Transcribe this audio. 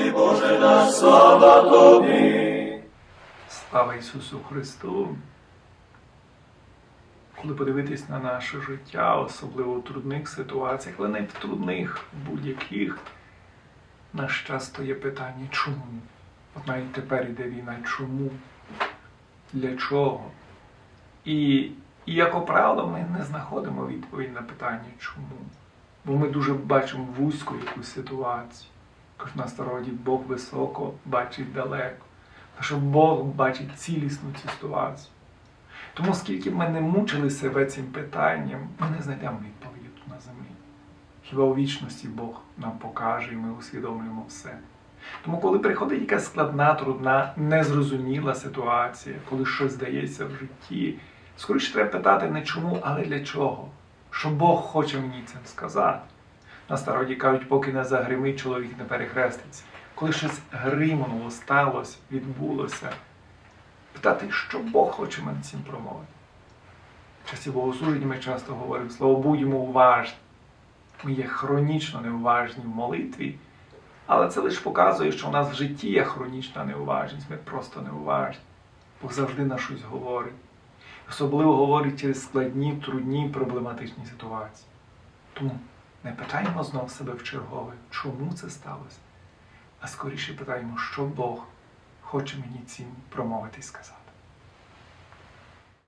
тобі, Боже наш, слава тобі. Слава Ісусу Христу! Коли подивитись на наше життя, особливо у трудних ситуаціях, але не в трудних, будь-яких, наш часто є питання, чому? От навіть тепер іде війна, чому? Для чого? І, і як правило, ми не знаходимо відповідь на питання чому. Бо ми дуже бачимо вузьку якусь ситуацію. Кажуть, на народі Бог високо бачить далеко. Та що Бог бачить цілісну цю ситуацію. Тому скільки ми не мучили себе цим питанням, ми не знайдемо відповіді тут на землі. Хіба у вічності Бог нам покаже і ми усвідомлюємо все. Тому, коли приходить якась складна, трудна, незрозуміла ситуація, коли щось здається в житті, скоріше треба питати не чому, але для чого? Що Бог хоче мені цим сказати. На староді кажуть, поки не загримить, чоловік не перехреститься. Коли щось гримнуло, сталося, відбулося, питати, що Бог хоче мене цим промовити. В часі богослуження ми часто говоримо, слово будьмо уважні. Ми є хронічно неуважні в молитві, але це лише показує, що у нас в житті є хронічна неуважність. Ми просто неуважні. Бог завжди на щось говорить. Особливо говорить через складні, трудні, проблематичні ситуації. Тому не питаємо знов себе в чергове, чому це сталося, а скоріше питаємо, що Бог хоче мені цим промовити і сказати.